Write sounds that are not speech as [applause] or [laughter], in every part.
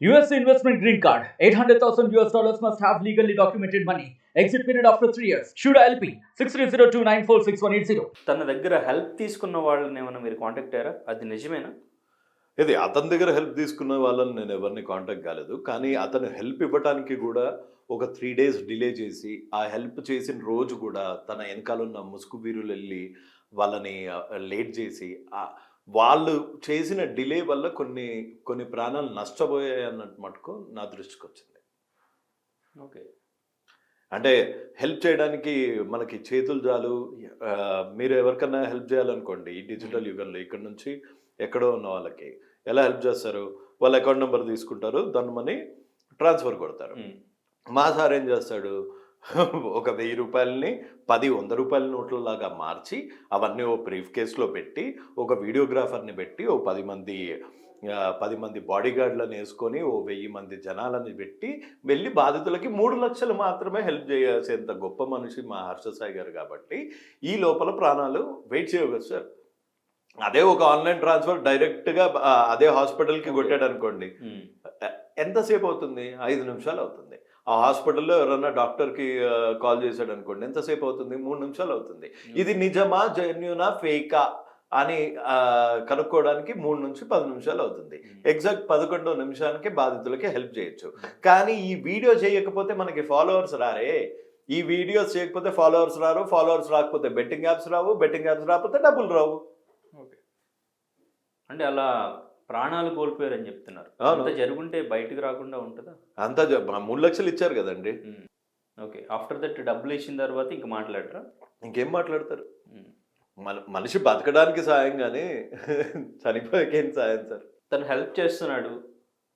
US investment green card. 800,000 US dollars must have legally documented money. Exit period after 3 years. Shuda LP 6302946180. తన దగ్గర help తీసుకున్న వాళ్ళని ఏమైనా మీరు కాంటాక్ట్ అయ్యారా అది నిజమేనా ఇది అతని దగ్గర హెల్ప్ తీసుకున్న వాళ్ళని నేను ఎవరిని కాంటాక్ట్ కాలేదు కానీ అతను హెల్ప్ ఇవ్వడానికి కూడా ఒక త్రీ డేస్ డిలే చేసి ఆ హెల్ప్ చేసిన రోజు కూడా తన వెనకాల ఉన్న ముసుగు వీరులు వెళ్ళి వాళ్ళని లేట్ చేసి ఆ వాళ్ళు చేసిన డిలే వల్ల కొన్ని కొన్ని ప్రాణాలు నష్టపోయాయి అన్నట్టు మటుకు నా దృష్టికి వచ్చింది. ఓకే. అంటే హెల్ప్ చేయడానికి మనకి చేతులు చాలు. మీరు ఎవరికన్నా హెల్ప్ చేయాలనుకోండి ఈ డిజిటల్ యుగంలో ఇక్కడ నుంచి ఎక్కడో ఉన్న వాళ్ళకి ఎలా హెల్ప్ చేస్తారు? వాళ్ళ అకౌంట్ నెంబర్ తీసుకుంటారు దాన్ని మనీ ట్రాన్స్ఫర్ కొడతారు. మా సార్ ఏం చేస్తాడు? ఒక వెయ్యి రూపాయలని పది వంద రూపాయల నోట్లలాగా మార్చి అవన్నీ ఓ బ్రీఫ్ కేసులో పెట్టి ఒక వీడియోగ్రాఫర్ని పెట్టి ఓ పది మంది పది మంది బాడీ గార్డులను వేసుకొని ఓ వెయ్యి మంది జనాలని పెట్టి వెళ్ళి బాధితులకి మూడు లక్షలు మాత్రమే హెల్ప్ చేయాల్సేంత గొప్ప మనిషి మా హర్షసాయి గారు కాబట్టి ఈ లోపల ప్రాణాలు వెయిట్ చేయవచ్చు సార్. అదే ఒక ఆన్లైన్ ట్రాన్స్ఫర్ డైరెక్ట్గా అదే హాస్పిటల్కి కొట్టాడు అనుకోండి ఎంతసేపు అవుతుంది? ఐదు నిమిషాలు అవుతుంది. ఆ హాస్పిటల్లో ఎవరన్నా డాక్టర్కి కాల్ చేశాడు అనుకోండి ఎంతసేపు అవుతుంది? మూడు నిమిషాలు అవుతుంది. ఇది నిజమా జెన్యునా ఫేకా అని కనుక్కోవడానికి మూడు నుంచి పది నిమిషాలు అవుతుంది. ఎగ్జాక్ట్ పదకొండో నిమిషానికి బాధితులకి హెల్ప్ చేయొచ్చు. కానీ ఈ వీడియో చేయకపోతే మనకి ఫాలోవర్స్ రారే. ఈ వీడియోస్ చేయకపోతే ఫాలోవర్స్ రారు ఫాలోవర్స్ రాకపోతే బెట్టింగ్ యాప్స్ రావు బెట్టింగ్ యాప్స్ రాకపోతే డబ్బులు రావు. ఓకే. అంటే అలా ప్రాణాలు కోల్పోయారని చెప్తున్నారు. అంత జరుగుంటే బయటకు రాకుండా ఉంటుందా? అంతా మూడు లక్షలు ఇచ్చారు కదండి. ఓకే. ఆఫ్టర్ దట్ డబ్బులు ఇచ్చిన తర్వాత ఇంక మాట్లాడరా? ఇంకేం మాట్లాడతారు? మన మనిషి బతకడానికి సాయం కానీ [laughs] చనిపోయేకేం సాయం సార్? తను హెల్ప్ చేస్తున్నాడు.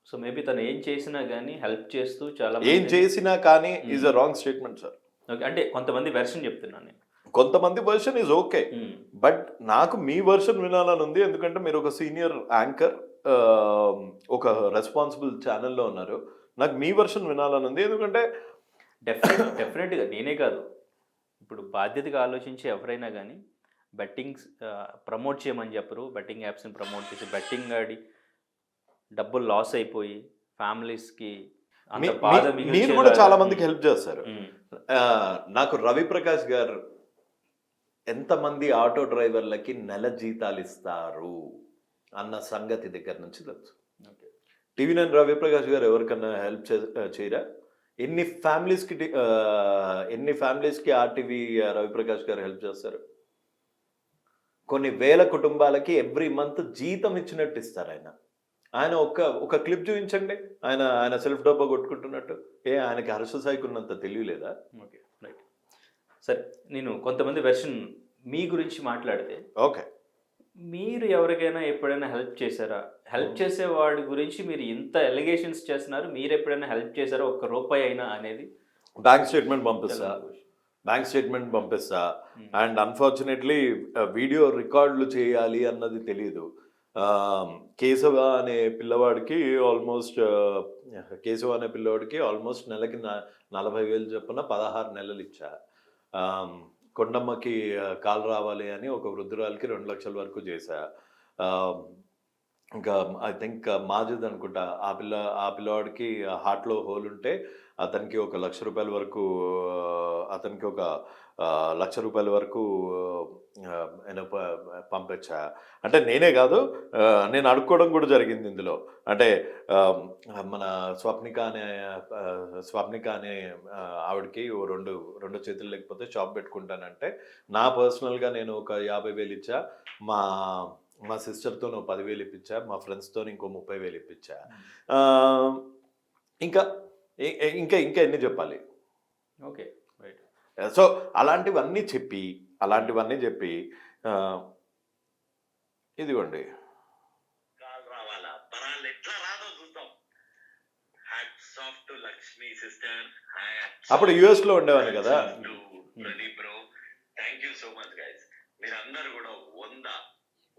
సో మేబీ తను ఏం చేసినా కానీ హెల్ప్ చేస్తూ చాలా ఏం చేసినా కానీ is a wrong statement sir. Okay. అంటే కొంతమంది వెర్షన్ చెప్తున్నాను నేను. కొంతమంది వర్షన్ ఈజ్ ఓకే. బట్ నాకు మీ వర్షన్ వినాలని ఉంది ఎందుకంటే మీరు ఒక సీనియర్ యాంకర్ ఒక రెస్పాన్సిబుల్ ఛానల్లో ఉన్నారు. నాకు మీ వర్షన్ వినాలని ఉంది ఎందుకంటే డెఫినెట్ డెఫినెట్గా నేనే కాదు. ఇప్పుడు బాధ్యతగా ఆలోచించి ఎవరైనా కానీ బెట్టింగ్ ప్రమోట్ చేయమని చెప్పరు. బెట్టింగ్ యాప్స్ని ప్రమోట్ చేసి బెట్టింగ్ ఆడి డబ్బులు లాస్ అయిపోయి ఫ్యామిలీస్కి మీరు కూడా చాలా మందికి హెల్ప్ చేస్తారు. నాకు రవి ప్రకాష్ గారు ఎంతమంది ఆటో డ్రైవర్లకి నెల జీతాలు ఇస్తారు అన్న సంగతి దగ్గర నుంచి తెలుసు. టీవీ నైన్ రవి ప్రకాష్ గారు ఎవరికన్నా హెల్ప్ చేయరా? ఎన్ని ఫ్యామిలీస్కి ఎన్ని ఫ్యామిలీస్కి ఆర్టీవీ రవి ప్రకాష్ గారు హెల్ప్ చేస్తారు? కొన్ని వేల కుటుంబాలకి ఎవ్రీ మంత్ జీతం ఇచ్చినట్టు ఇస్తారు ఆయన. ఆయన ఒక ఒక క్లిప్ చూపించండి. ఆయన ఆయన సెల్ఫ్ డబ్బా కొట్టుకుంటున్నట్టు. ఏ ఆయనకి హర్ష సాయికి ఉన్నంత తెలియలేదా ఓకే. సరే నేను కొంతమంది వెర్షన్ మీ గురించి మాట్లాడితే ఓకే. మీరు ఎవరికైనా ఎప్పుడైనా హెల్ప్ చేశారా? హెల్ప్ చేసే వాడి గురించి మీరు ఇంత ఎలిగేషన్స్ చేస్తున్నారు మీరు ఎప్పుడైనా హెల్ప్ చేశారా? ఒక్క రూపాయి అయినా అనేది? బ్యాంక్ స్టేట్మెంట్ పంపిస్తా. బ్యాంక్ స్టేట్మెంట్ పంపిస్తా. అండ్ అన్ఫార్చునేట్లీ వీడియో రికార్డులు చేయాలి అన్నది తెలియదు కేశవ అనే పిల్లవాడికి ఆల్మోస్ట్ కేశవ అనే పిల్లవాడికి ఆల్మోస్ట్ నెలకి నలభై వేలు చొప్పున పదహారు నెలలు ఇచ్చా. కొండమ్మకి కాలు రావాలి అని ఒక వృద్ధురాలకి రెండు లక్షల వరకు చేశా. ఇంకా ఐ థింక్ మాజిద్ అనుకుంటా. ఆ పిల్ల ఆ పిల్లవాడికి హార్ట్లో హోల్ ఉంటే అతనికి ఒక లక్ష రూపాయల వరకు అతనికి ఒక లక్ష రూపాయల వరకు నేను పంపించా అంటే నేనే కాదు నేను అడుక్కోవడం కూడా జరిగింది ఇందులో. అంటే మన స్వప్నిక అనే స్వప్నిక అనే ఆవిడకి ఓ రెండు రెండు చేతులు లేకపోతే షాప్ పెట్టుకుంటానంటే నా పర్సనల్గా నేను ఒక యాభై వేలు ఇచ్చా మా మా సిస్టర్తో పదివేలు ఇప్పించా మా ఫ్రెండ్స్తో ఇంకో ముప్పై వేలు ఇప్పించా. ఇంకా ఇంకా ఇంకా ఎన్ని చెప్పాలి? ఓకే. సో అలాంటివన్నీ చెప్పి అలాంటివన్నీ చెప్పి ఇదిగోండి. అప్పుడు US లో ఉండేవాడిని కదా. Pradeep bro thank you so much guys మీరందరూ కూడా వంద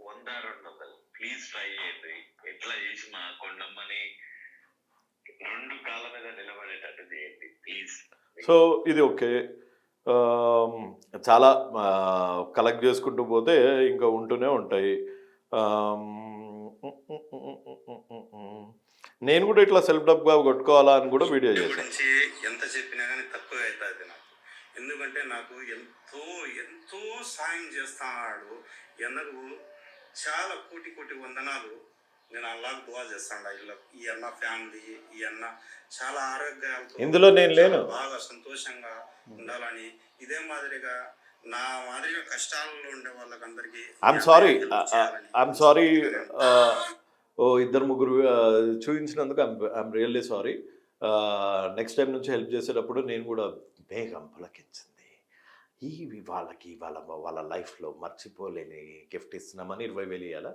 వంద రెండు వందలు. ప్లీజ్ ట్రై చేయండి. ఎట్లా చేసి మా కొండమ్మని రెండు కాళ్ళ మీద నిలబడేటట్టు చేయండి. ప్లీజ్ సో ఇది ఓకే. చాలా కలెక్ట్ చేసుకుంటూ పోతే ఇంకా ఉంటూనే ఉంటాయి. నేను కూడా ఇట్లా సెల్ఫ్ డబ్గా కొట్టుకోవాలా అని కూడా వీడియో గురించి ఎంత చెప్పినా కానీ తక్కువ అవుతుంది నాకు. ఎందుకంటే నాకు ఎంతో ఎంతో సాయం చేస్తున్నాడు ఎన్నకు చాలా కోటి కోటి వందనాలు నేను అల్లాకు దువా చేస్తాను ఇలా ఈ అన్న ఫ్యామిలీ ఈ అన్న చాలా ఆరోగ్యాలతో ఇందులో నేను లేను. బాగా సంతోషంగా ఉండాలని ఇదే మాదిరిగా నా మాదిరిగా కష్టాలలో ఉండే వాళ్ళకందరికీ ఐఎమ్ సారీ ఐఎమ్ సారీ ఓ ఇద్దరు ముగ్గురు చూపించినందుకు I'm really sorry next time నుంచి హెల్ప్ చేసేటప్పుడు నేను కూడా వేగం పులకించింది. ఈ వాళ్ళకి వాళ్ళ వాళ్ళ లైఫ్లో మర్చిపోలేని గిఫ్ట్ ఇస్తున్నామని ఇరవై వేలు ఇవ్వాలా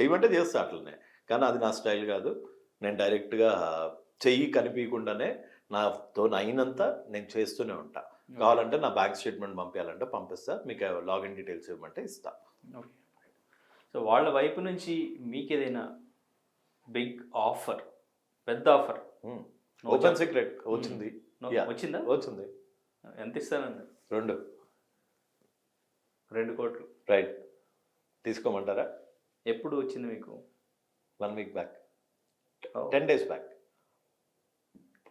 చేయమంటే చేస్తా అట్లనే. కానీ అది నా స్టైల్ కాదు. నేను డైరెక్ట్గా చెయ్యి కనిపించకుండానే నాతో అయినంత నేను చేస్తూనే ఉంటా. కావాలంటే నా బ్యాంక్ స్టేట్మెంట్ పంపించాలంటే పంపిస్తా. మీకు లాగిన్ డీటెయిల్స్ ఇవ్వమంటే ఇస్తా. సో వాళ్ళ వైపు నుంచి మీకు ఏదైనా బిగ్ ఆఫర్ పెద్ద ఆఫర్? ఓపెన్ సీక్రెట్ వచ్చింది. వచ్చిందా? వచ్చింది. ఎంత ఇస్తానండి రెండు. రెండు కోట్లు. రైట్. తీసుకోమంటారా? ఎప్పుడు వచ్చింది మీకు? One week back. Ten days back.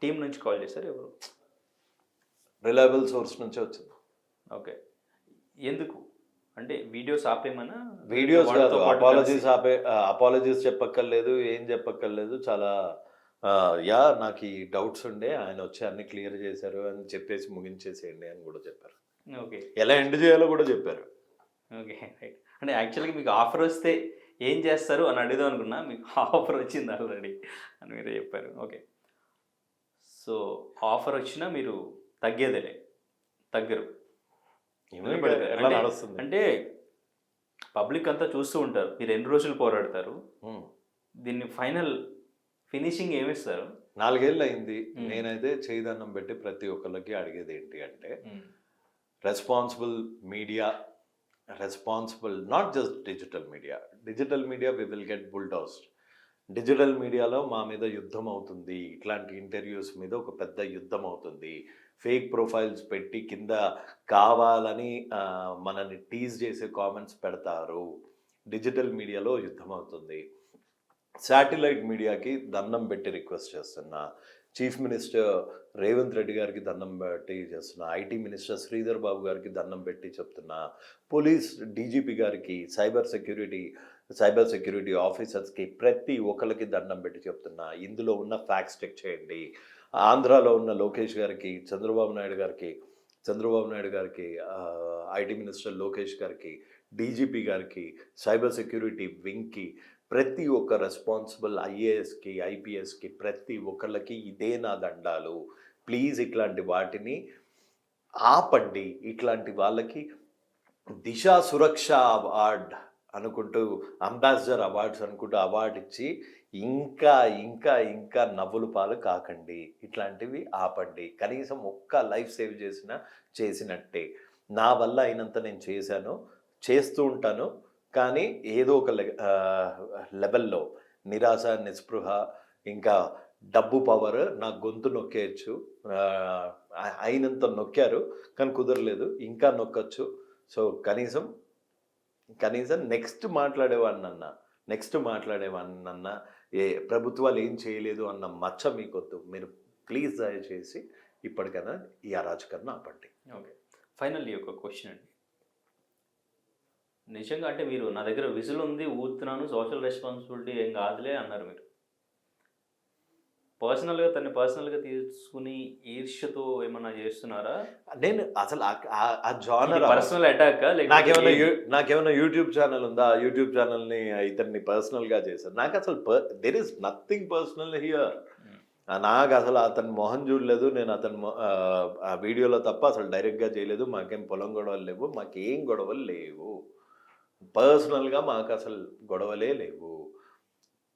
Team నుంచి కాల్ చేశారు ఎవరు? రిలయబుల్ సోర్స్ నుంచే వచ్చింది. ఓకే. ఎందుకు? అంటే వీడియోస్ ఆపేమన్నా? వీడియోస్ కాదు అపాలజీస్ ఆపే అపాలజీస్ చెప్పక్కర్లేదు ఏం చెప్పక్కర్లేదు చాలా యా నాకు ఈ డౌట్స్ ఉండే ఆయన వచ్చి అన్ని క్లియర్ చేశారు అని చెప్పేసి ముగించేసేయండి అని కూడా చెప్పారు. ఓకే. ఎలా ఎండ్ చేయాలో కూడా చెప్పారు. Okay right. అంటే యాక్చువల్గా మీకు ఆఫర్ వస్తే ఏం చేస్తారు అని అడుగుదాం అనుకున్నా మీకు [laughs] ఆఫర్ వచ్చింది ఆల్రెడీ అని మీరే చెప్పారు. ఓకే సో ఆఫర్ వచ్చినా మీరు తగ్గేదేలే తగ్గరు. అంటే- పబ్లిక్ అంతా చూస్తూ ఉంటారు మీరు ఎన్ని రోజులు పోరాడతారు. దీన్ని ఫైనల్ ఫినిషింగ్ ఏమిస్తారు? నాలుగేళ్ళు అయింది. నేనైతే చేయిదన్నం పెట్టి ప్రతి ఒక్కరికి అడిగేది ఏంటి అంటే responsible media responsible not just digital media digital media we will get bulldozed digital మీడియాలో మా మీద యుద్ధం అవుతుంది. ఇట్లాంటి ఇంటర్వ్యూస్ మీద ఒక పెద్ద యుద్ధం అవుతుంది. ఫేక్ ప్రొఫైల్స్ పెట్టి కింద కావాలని మనల్ని టీజ్ చేసే కామెంట్స్ పెడతారు. డిజిటల్ మీడియాలో యుద్ధం అవుతుంది. శాటిలైట్ మీడియాకి దండం పెట్టి రిక్వెస్ట్ చేస్తున్నా. చీఫ్ మినిస్టర్ రేవంత్ రెడ్డి గారికి దండం పెట్టి చేస్తున్నా ఐటీ మినిస్టర్ శ్రీధర్ బాబు గారికి దండం పెట్టి చెప్తున్నా పోలీస్ డీజీపీ గారికి సైబర్ సెక్యూరిటీ సైబర్ సెక్యూరిటీ ఆఫీసర్స్కి ప్రతి ఒక్కరికి దండం పెట్టి చెప్తున్నా. ఇందులో ఉన్న ఫ్యాక్స్ చెక్ చేయండి. ఆంధ్రాలో ఉన్న లోకేష్ గారికి చంద్రబాబు నాయుడు గారికి చంద్రబాబు నాయుడు గారికి ఐటీ మినిస్టర్ లోకేష్ గారికి డీజీపీ గారికి సైబర్ సెక్యూరిటీ వింగ్కి ప్రతి ఒక్క రెస్పాన్సిబుల్ ఐఏఎస్కి ఐపీఎస్కి ప్రతి ఒక్కళ్ళకి ఇదే నా దండాలు. ప్లీజ్ ఇట్లాంటి వాటిని ఆపండి. ఇట్లాంటి వాళ్ళకి దిశా సురక్ష అవార్డ్ అనుకుంటూ అంబాసిడర్ అవార్డ్స్ అనుకుంటూ అవార్డు ఇచ్చి ఇంకా ఇంకా ఇంకా నవ్వులు పాలు కాకండి. ఇట్లాంటివి ఆపండి. కనీసం ఒక్క లైఫ్ సేవ్ చేసిన చేసినట్టే. నా వల్ల అయినంత నేను చేశాను చేస్తూ ఉంటాను. కానీ ఏదో ఒక లె- లెవెల్లో నిరాశ నిస్పృహ ఇంకా డబ్బు పవర్ నా గొంతు నొక్కేయచ్చు. అయినంత నొక్కారు కానీ కుదరలేదు. ఇంకా నొక్కచ్చు. సో కనీసం కనీసం నెక్స్ట్ మాట్లాడేవాడినన్న నెక్స్ట్ మాట్లాడేవాడినన్న ఏ ప్రభుత్వాలు ఏం చేయలేదు అన్న మచ్చ మీకొద్దు. మీరు ప్లీజ్ దయచేసి ఇప్పటికైనా ఈ అరాచకరణ ఆపండి. ఓకే. ఫైనల్లీ ఒక క్వశ్చన్ అండి. నిజంగా అంటే మీరు నా దగ్గర విజుల్ ఉంది ఊతున్నాను సోషల్ రెస్పాన్సిబిలిటీ ఏం కాదులే అన్నారు మీరు. పర్సనల్గా తన్ని పర్సనల్గా తీసుకుని ఈర్ష్యతో ఏమన్నా చేస్తున్నారా? నేను అసలు ఆ- జానర్ పర్సనల్ అటాక్ నాకేమైనా నాకేమైనా యూట్యూబ్ ఛానల్ ఉందా? యూట్యూబ్ ఛానల్ని ఇతన్ని పర్సనల్గా చేశారు నాకు అసలు there is nothing personal here నాకు అసలు అతని మొహం చూడలేదు. నేను అతని ఆ వీడియోలో తప్ప అసలు డైరెక్ట్గా చేయలేదు. మాకేం పొలం గొడవలు లేవు. మాకేం గొడవలు లేవు. పర్సనల్గా మాకు అసలు గొడవలే లేవు.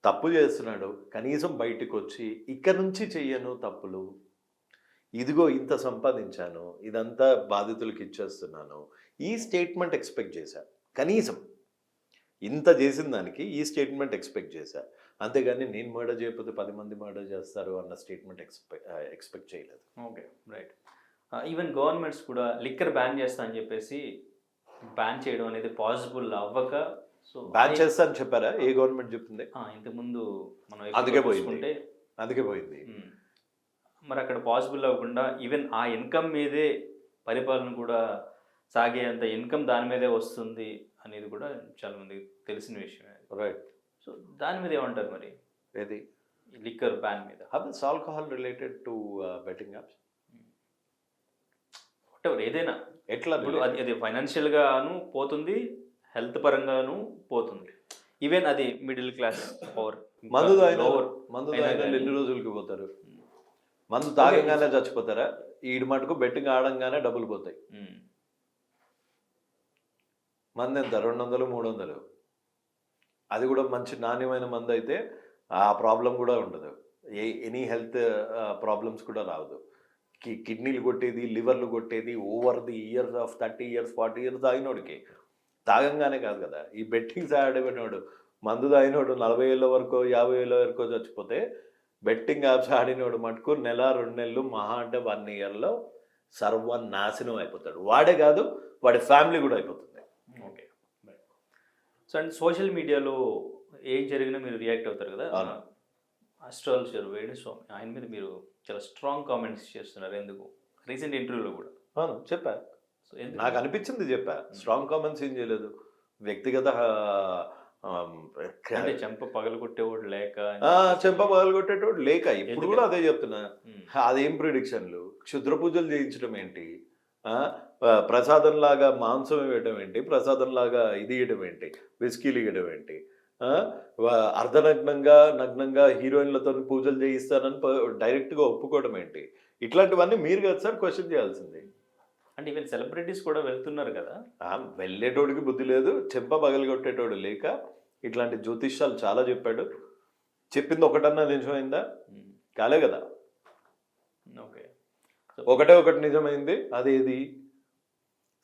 తప్పు చేస్తున్నాడు కనీసం బయటకు వచ్చి ఇక్కడ నుంచి చెయ్యను తప్పులు. ఇదిగో ఇంత సంపాదించాను ఇదంతా బాధితులకు ఇచ్చేస్తున్నాను ఈ స్టేట్మెంట్ ఎక్స్పెక్ట్ చేశా. కనీసం ఇంత చేసిన దానికి ఈ స్టేట్మెంట్ ఎక్స్పెక్ట్ చేశా. అంతేగాని నేను మర్డర్ చేయకపోతే పది మంది మర్డర్ చేస్తారు అన్న స్టేట్మెంట్ ఎక్స్పెక్ట్ ఎక్స్పెక్ట్ చేయలేదు. Okay right. ఈవెన్ గవర్నమెంట్స్ కూడా లిక్కర్ బ్యాన్ చేస్తా అని చెప్పేసి బ్యాన్ చేయడం అనేది పాసిబుల్ అవ్వక సో బ్యాన్ చేస్తా అని చెప్పారా? ఏ గవర్నమెంట్ చెప్తుంది? ఇంతకుముందు మనం అందుకే పోయింది. అందుకే పోయింది. మరి అక్కడ పాసిబుల్ అవ్వకుండా ఈవెన్ ఆ ఇన్కమ్ మీదే పరిపాలన కూడా సాగేంత ఇన్కమ్ దాని మీదే వస్తుంది అనేది కూడా చాలా మందికి తెలిసిన విషయం రైట్ సో దాని మీద ఏమంటారు మరి? ఏది? లిక్కర్ బ్యాన్ మీద. How is alcohol related to betting apps ఏదైనా. ఎట్లా ఇప్పుడు అది అది ఫైనాన్షియల్గాను పోతుంది హెల్త్ పరంగాను పోతుంది. ఈవెన్ అది మిడిల్ క్లాస్ పవర్ మందు తాగిన మందు తాగిన. ఎన్ని రోజులకి పోతారు. మందు తాగంగానే చచ్చిపోతారా? ఈడు మటుకు బెట్టింగ్ ఆడంగానే డబ్బులు పోతాయి. మంది ఎంత రెండు వందలు మూడు వందలు అది కూడా మంచి నాణ్యమైన మందు అయితే ఆ ప్రాబ్లం కూడా ఉండదు. ఏ ఎనీ హెల్త్ ప్రాబ్లమ్స్ కూడా రావద్దు. కిడ్నీలు కొట్టేది లివర్లు కొట్టేది over the years of thirty years forty years తాగినోడికి. తాగంగానే కాదు కదా. ఈ బెట్టింగ్స్ ఆడేవాడు మందు తాగినోడు నలభై ఏళ్ళ వరకు యాభై ఏళ్ళ వరకు చచ్చిపోతే బెట్టింగ్ యాప్స్ ఆడినోడు మటుకు నెల రెండు నెలలు మహా అంటే వన్ ఇయర్లో సర్వనాశనం అయిపోతాడు. వాడే కాదు వాడి ఫ్యామిలీ కూడా అయిపోతుంది. ఓకే. సో అండ్ సోషల్ మీడియాలో ఏం జరిగినా మీరు రియాక్ట్ అవుతారు కదా. అస్ట్రాలజర్ వేణుస్వామి ఆయన మీద మీరు చాలా స్ట్రాంగ్ కామెంట్స్ చేస్తున్నారు ఎందుకు? రీసెంట్ ఇంటర్వ్యూలో కూడా. అవును చెప్పా. నాకు అనిపించింది చెప్పా. స్ట్రాంగ్ కామెంట్స్ ఏం చేయలేదు. వ్యక్తిగత అంటే చెంప పగలు కొట్టేవాడు లేక. చెంప పగలగొట్టేటోడు లేక. ఇప్పుడు? కూడా అదే చెప్తున్నా. ఉమ్. అదేం ప్రిడిక్షన్లు క్షుద్ర పూజలు చేయించడం ఏంటి? ప్రసాదంలాగా మాంసం ఇవ్వడం ఏంటి? ప్రసాదంలాగా ఇది ఇవ్వడం ఏంటి? విస్కీలు ఇవ్వడం ఏంటి? అర్ధనగ్నంగా నగ్నంగా హీరోయిన్లతో పూజలు చేయిస్తానని డైరెక్ట్గా ఒప్పుకోవడం ఏంటి? ఇట్లాంటివన్నీ మీరు కదా సార్ క్వశ్చన్ చేయాల్సింది. అంటే ఈవెన్ సెలబ్రిటీస్ కూడా వెళ్తున్నారు కదా? వెళ్ళేటోడికి బుద్ధి లేదు చెంప పగలగొట్టేటోడు లేక ఇట్లాంటి జ్యోతిష్యాలు చాలా చెప్పాడు. చెప్పింది ఒకటన్నా నిజమైందా. కాలే కదా. ఓకే. ఒకటే ఒకటి నిజమైంది అదేది?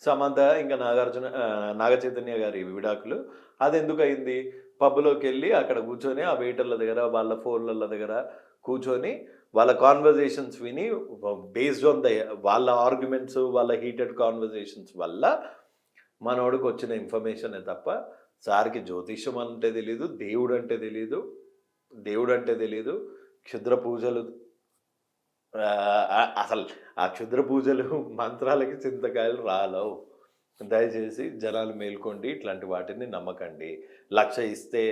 సమంత ఇంకా నాగార్జున ఆ, నాగ చైతన్య గారి విడాకులు. అది ఎందుకు అయింది పబ్లోకి వెళ్ళి అక్కడ కూర్చొని ఆ వెయిటర్ల దగ్గర వాళ్ళ ఫోన్ల దగ్గర కూర్చొని వాళ్ళ కాన్వర్జేషన్స్ విని బేస్డ్ ఆన్ ద వాళ్ళ ఆర్గ్యుమెంట్స్ వాళ్ళ హీటెడ్ కాన్వర్జేషన్స్ వల్ల మనోడికి వచ్చిన ఇన్ఫర్మేషనే తప్ప సార్కి జ్యోతిష్యం అంటే తెలియదు దేవుడు అంటే తెలియదు దేవుడు అంటే తెలియదు క్షుద్ర పూజలు అసలు ఆ క్షుద్ర పూజలు మంత్రాలకి చింతకాయలు రాలవు. దయచేసి జనాలు మేల్కోండి ఇట్లాంటి వాటిని నమ్మకండి. లక్ష ఇస్తే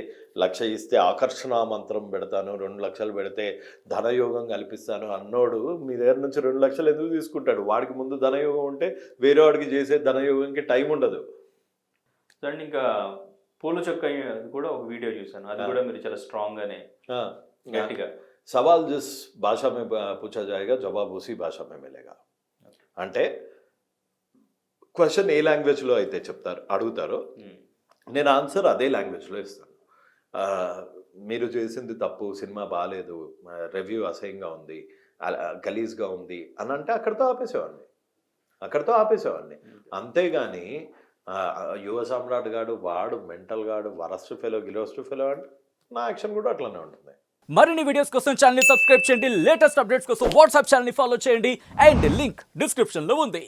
లక్ష ఇస్తే ఆకర్షణ మంత్రం పెడతాను రెండు లక్షలు పెడితే ధనయోగం కల్పిస్తాను అన్నోడు మీ దగ్గర నుంచి రెండు లక్షలు ఎందుకు తీసుకుంటాడు? వాడికి ముందు ధనయోగం ఉంటే వేరే వాడికి చేసే ధనయోగంకి టైం ఉండదు. చూడండి ఇంకా పూల చొక్క కూడా ఒక వీడియో చూసాను అది కూడా మీరు చాలా స్ట్రాంగ్ గానే గట్టిగా. సవాల్ జస్ భాషా మే పూచా జాయిగా జవాబు ఉసి భాష మే మిలేగా అంటే క్వశ్చన్ ఏ లాంగ్వేజ్లో అయితే చెప్తారు అడుగుతారో ఉమ్. నేను ఆన్సర్ అదే లాంగ్వేజ్లో ఇస్తాను. మీరు చేసింది తప్పు సినిమా బాగాలేదు రివ్యూ అసహ్యంగా ఉంది గలీజ్గా ఉంది అని అంటే అక్కడితో ఆపేసేవాడిని. అక్కడితో ఆపేసేవాడిని. అంతేగాని ఆ, యువ సామ్రాట్ గాడు వాడు మెంటల్ గాడు వరస్ట్ ఫెలో గిలోస్ట్ ఫెలో అంటే నా యాక్షన్ కూడా అట్లనే ఉంటుంది. మరిన్ని వీడియోస్ కోసం ఛానల్ సబ్స్క్రైబ్ చేయండి. లేటెస్ట్ అప్డేట్స్ కోసం వాట్సాప్ ఛానల్ ఫాలో చేయండి. అండ్ లింక్ డిస్క్రిప్షన్లో ఉంది.